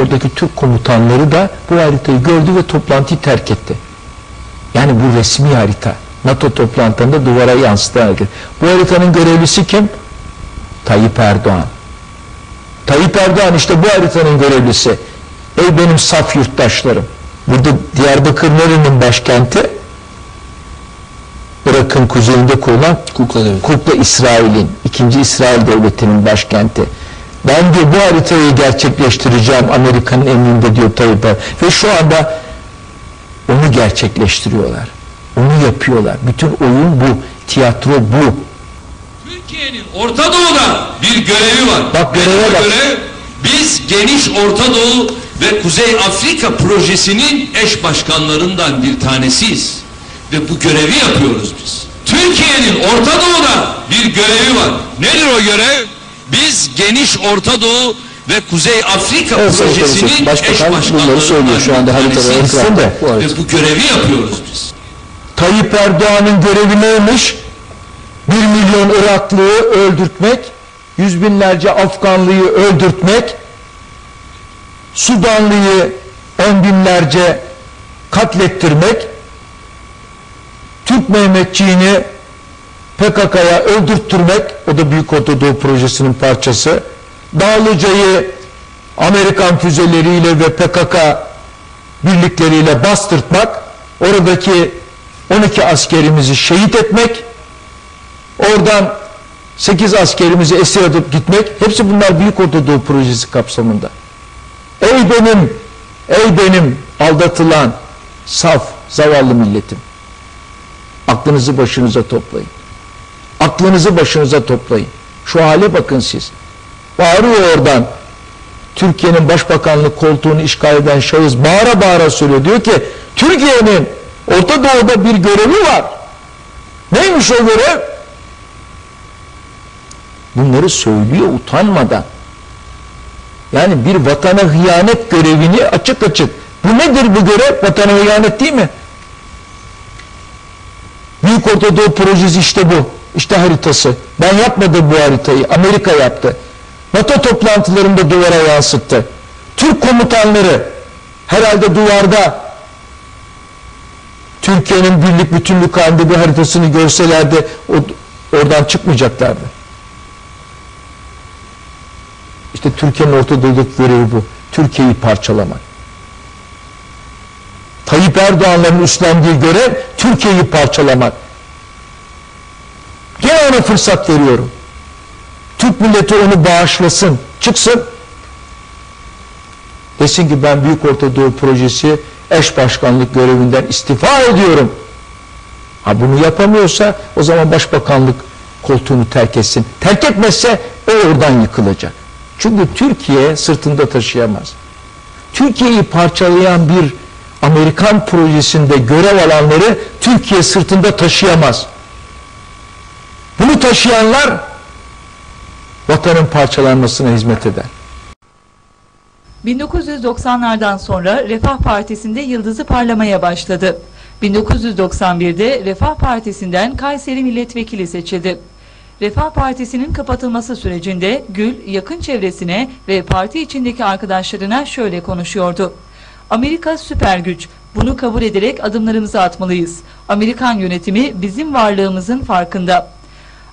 oradaki Türk komutanları da bu haritayı gördü ve toplantıyı terk etti. Yani bu resmi harita. NATO toplantılarında duvara yansıtan harita. Bu haritanın görevlisi kim? Tayyip Erdoğan. Tayyip Erdoğan işte bu haritanın görevlisi. Ey benim saf yurttaşlarım. Burada Diyarbakır nerenin başkenti? Irak'ın kuzeyinde kurulan Kukla. Kukla İsrail'in, ikinci İsrail devletinin başkenti. Ben diyor bu haritayı gerçekleştireceğim Amerika'nın emrinde diyor Tayyip. Ve şu anda onu gerçekleştiriyorlar. Onu yapıyorlar. Bütün oyun bu. Tiyatro bu. Türkiye'nin Orta Doğu'da bir görevi var. Bak Ve göreve bak. görev biz geniş Orta Doğu ve Kuzey Afrika projesinin eş başkanlarından bir tanesiyiz. Ve bu görevi yapıyoruz biz. Türkiye'nin Orta Doğu'da bir görevi var. Nedir o görev? Biz geniş Orta Doğu ve Kuzey Afrika Evet, projesinin. Başbakan eş bunları söylüyor şu anda haritada ekranda. Bu Ve bu görevi yapıyoruz biz. Tayyip Erdoğan'ın görevi neymiş? Bir milyon Iraklıyı öldürtmek, yüz binlerce Afganlıyı öldürtmek, Sudanlıyı on binlerce katlettirmek, Türk Mehmetçiğini PKK'ya öldürttürmek, o da Büyük Orta Doğu Projesi'nin parçası, Dağlıca'yı Amerikan füzeleriyle ve PKK birlikleriyle bastırtmak, oradaki 12 askerimizi şehit etmek, oradan 8 askerimizi esir alıp gitmek, hepsi bunlar Büyük Orta Doğu Projesi kapsamında. Ey benim, ey benim aldatılan saf, zavallı milletim. Aklınızı başınıza toplayın. Aklınızı başınıza toplayın. Şu hale bakın siz. Bağırıyor oradan. Türkiye'nin başbakanlık koltuğunu işgal eden şahıs bağıra bağıra söylüyor. Diyor ki Türkiye'nin Orta Doğu'da bir görevi var. Neymiş o görev? Bunları söylüyor utanmadan. Yani bir vatana hıyanet görevini açık açık. Bu nedir bu görev? Vatana hıyanet değil mi? Büyük Orta Doğu Projesi işte bu. İşte haritası. Ben yapmadım bu haritayı. Amerika yaptı. NATO toplantılarında duvara yansıttı. Türk komutanları herhalde duvarda Türkiye'nin birlik bütünlük halinde bir haritasını görselerdi o, oradan çıkmayacaklardı. İşte Türkiye'nin Orta Doğu'daki görevi bu. Türkiye'yi parçalamak. Tayyip Erdoğan'ların üstlendiği görev Türkiye'yi parçalamak. Fırsat veriyorum. Türk milleti onu bağışlasın, çıksın. Desin ki ben Büyük Orta Doğu Projesi eş başkanlık görevinden istifa ediyorum. Ha bunu yapamıyorsa o zaman başbakanlık koltuğunu terk etsin. Terk etmezse o oradan yıkılacak. Çünkü Türkiye sırtında taşıyamaz. Türkiye'yi parçalayan bir Amerikan projesinde görev alanları Türkiye sırtında taşıyamaz. Taşıyanlar vatanın parçalanmasına hizmet eder. 1990'lardan sonra Refah Partisi'nde yıldızı parlamaya başladı. 1991'de Refah Partisi'nden Kayseri Milletvekili seçildi. Refah Partisi'nin kapatılması sürecinde Gül yakın çevresine ve parti içindeki arkadaşlarına şöyle konuşuyordu. Amerika süper güç. Bunu kabul ederek adımlarımızı atmalıyız. Amerikan yönetimi bizim varlığımızın farkında.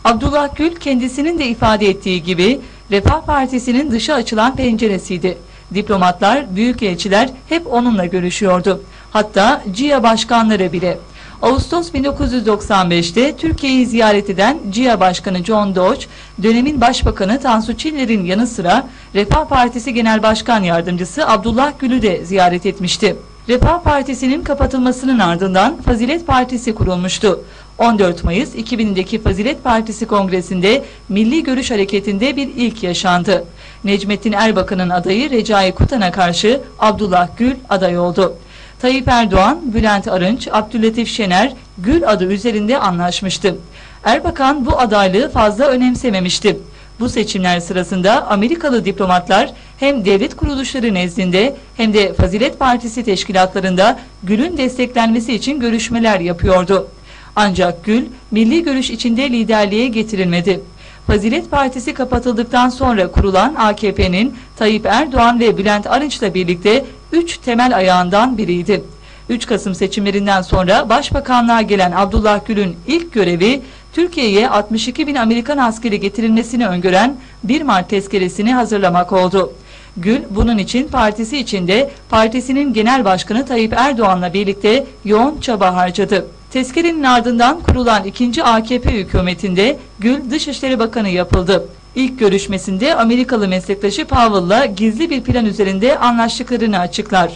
Abdullah Gül kendisinin de ifade ettiği gibi Refah Partisi'nin dışa açılan penceresiydi. Diplomatlar, büyükelçiler hep onunla görüşüyordu. Hatta CIA başkanları bile. Ağustos 1995'te Türkiye'yi ziyaret eden CIA Başkanı John Dodge, dönemin Başbakanı Tansu Çiller'in yanı sıra Refah Partisi Genel Başkan Yardımcısı Abdullah Gül'ü de ziyaret etmişti. Refah Partisi'nin kapatılmasının ardından Fazilet Partisi kurulmuştu. 14 Mayıs 2000'deki Fazilet Partisi Kongresi'nde Milli Görüş Hareketi'nde bir ilk yaşandı. Necmettin Erbakan'ın adayı Recai Kutan'a karşı Abdullah Gül aday oldu. Tayyip Erdoğan, Bülent Arınç, Abdülatif Şener Gül adı üzerinde anlaşmıştı. Erbakan bu adaylığı fazla önemsememişti. Bu seçimler sırasında Amerikalı diplomatlar hem devlet kuruluşları nezdinde hem de Fazilet Partisi teşkilatlarında Gül'ün desteklenmesi için görüşmeler yapıyordu. Ancak Gül, milli görüş içinde liderliğe getirilmedi. Fazilet Partisi kapatıldıktan sonra kurulan AKP'nin Tayyip Erdoğan ve Bülent Arınç'la birlikte 3 temel ayağından biriydi. 3 Kasım seçimlerinden sonra başbakanlığa gelen Abdullah Gül'ün ilk görevi Türkiye'ye 62 bin Amerikan askeri getirilmesini öngören 1 Mart tezkeresini hazırlamak oldu. Gül bunun için partisi içinde partisinin genel başkanı Tayyip Erdoğan'la birlikte yoğun çaba harcadı. Tezkerenin ardından kurulan ikinci AKP hükümetinde Gül Dışişleri Bakanı yapıldı. İlk görüşmesinde Amerikalı meslektaşı Powell'la gizli bir plan üzerinde anlaştıklarını açıklar.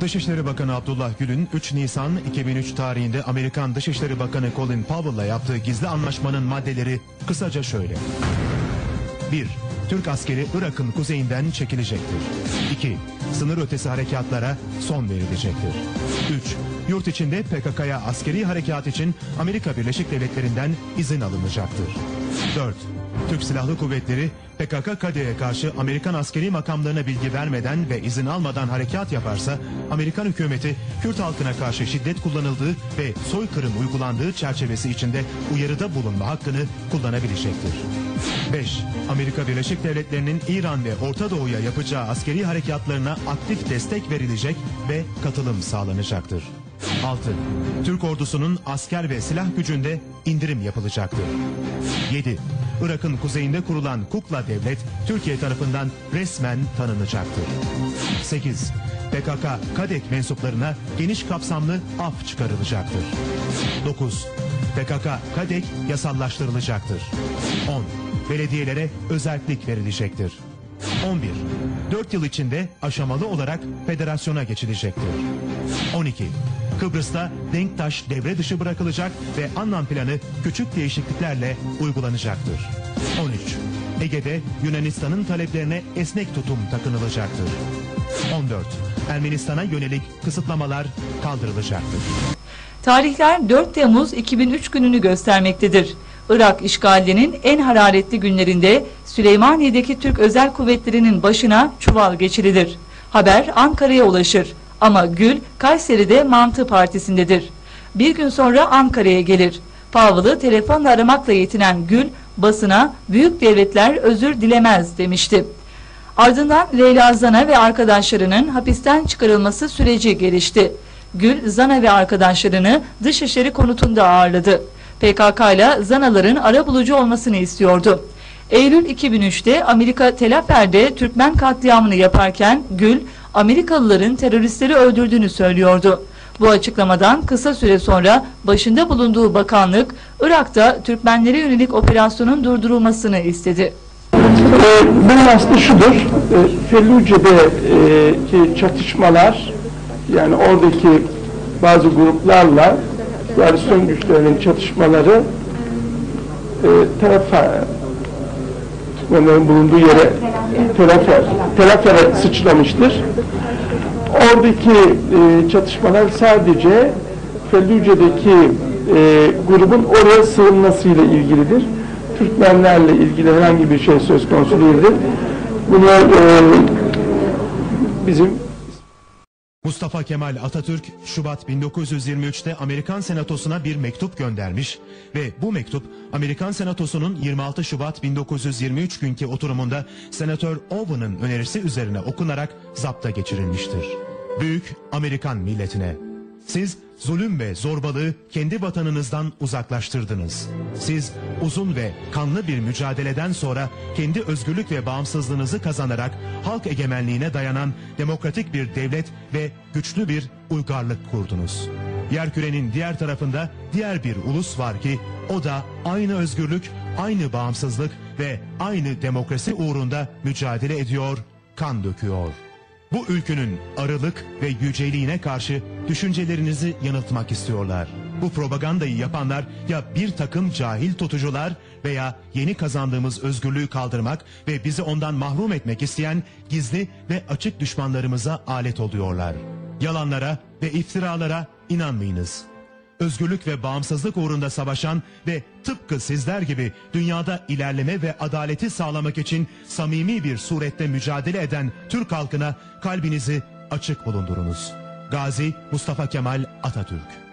Dışişleri Bakanı Abdullah Gül'ün 3 Nisan 2003 tarihinde Amerikan Dışişleri Bakanı Colin Powell'la yaptığı gizli anlaşmanın maddeleri kısaca şöyle. 1. Türk askeri Irak'ın kuzeyinden çekilecektir. 2. Sınır ötesi harekatlara son verilecektir. 3. Yurt içinde PKK'ya askeri harekat için Amerika Birleşik Devletleri'nden izin alınacaktır. 4. Türk Silahlı Kuvvetleri PKK-KD'ye karşı Amerikan askeri makamlarına bilgi vermeden ve izin almadan harekat yaparsa Amerikan hükümeti Kürt halkına karşı şiddet kullanıldığı ve soykırım uygulandığı çerçevesi içinde uyarıda bulunma hakkını kullanabilecektir. 5. Amerika Birleşik Devletleri'nin İran ve Orta Doğu'ya yapacağı askeri harekatlarına aktif destek verilecek ve katılım sağlanacaktır. 6. Türk ordusunun asker ve silah gücünde indirim yapılacaktır. 7. Irak'ın kuzeyinde kurulan Kukla Devlet Türkiye tarafından resmen tanınacaktır. 8. PKK, KADEK mensuplarına geniş kapsamlı af çıkarılacaktır. 9. PKK, KADEK yasallaştırılacaktır. 10. Belediyelere özellik verilecektir. 11. 4 yıl içinde aşamalı olarak federasyona geçilecektir. 12. Kıbrıs'ta Denktaş devre dışı bırakılacak ve anlam planı küçük değişikliklerle uygulanacaktır. 13. Ege'de Yunanistan'ın taleplerine esnek tutum takınılacaktır. 14. Ermenistan'a yönelik kısıtlamalar kaldırılacaktır. Tarihler 4 Temmuz 2003 gününü göstermektedir. Irak işgalinin en hararetli günlerinde Süleymaniye'deki Türk Özel Kuvvetleri'nin başına çuval geçirilir. Haber Ankara'ya ulaşır ama Gül Kayseri'de Mantı Partisi'ndedir. Bir gün sonra Ankara'ya gelir. Pavl'ı telefonla aramakla yetinen Gül basına büyük devletler özür dilemez demişti. Ardından Leyla Zana ve arkadaşlarının hapisten çıkarılması süreci gelişti. Gül, Zana ve arkadaşlarını Dışişleri konutunda ağırladı. PKK ile Zanaların arabulucu olmasını istiyordu. Eylül 2003'te Amerika Tel Afer'de Türkmen katliamını yaparken Gül, Amerikalıların teröristleri öldürdüğünü söylüyordu. Bu açıklamadan kısa süre sonra başında bulunduğu bakanlık, Irak'ta Türkmenlere yönelik operasyonun durdurulmasını istedi. Ee, bunun aslı şudur, e, Felluce'deki çatışmalar, yani oradaki bazı gruplarla koalisyon güçlerinin çatışmaları e, tarafa Türkmenlerin bulunduğu yere telafer, telafere sıçramıştır. Oradaki e, çatışmalar sadece Felluce'deki e, grubun oraya sığınmasıyla ilgilidir. Türkmenlerle ilgili herhangi bir şey söz konusu değildir. Bunu e, bizim Mustafa Kemal Atatürk Şubat 1923'te Amerikan Senatosu'na bir mektup göndermiş ve bu mektup Amerikan Senatosu'nun 26 Şubat 1923 günkü oturumunda Senatör Owen'ın önerisi üzerine okunarak zapta geçirilmiştir. Büyük Amerikan milletine siz zulüm ve zorbalığı kendi vatanınızdan uzaklaştırdınız. Siz uzun ve kanlı bir mücadeleden sonra kendi özgürlük ve bağımsızlığınızı kazanarak halk egemenliğine dayanan demokratik bir devlet ve güçlü bir uygarlık kurdunuz. Yerkürenin diğer tarafında diğer bir ulus var ki o da aynı özgürlük, aynı bağımsızlık ve aynı demokrasi uğrunda mücadele ediyor, kan döküyor. Bu ülkünün arılık ve yüceliğine karşı düşüncelerinizi yanıltmak istiyorlar. Bu propagandayı yapanlar ya bir takım cahil tutucular veya yeni kazandığımız özgürlüğü kaldırmak ve bizi ondan mahrum etmek isteyen gizli ve açık düşmanlarımıza alet oluyorlar. Yalanlara ve iftiralara inanmayınız özgürlük ve bağımsızlık uğrunda savaşan ve tıpkı sizler gibi dünyada ilerleme ve adaleti sağlamak için samimi bir surette mücadele eden Türk halkına kalbinizi açık bulundurunuz. Gazi Mustafa Kemal Atatürk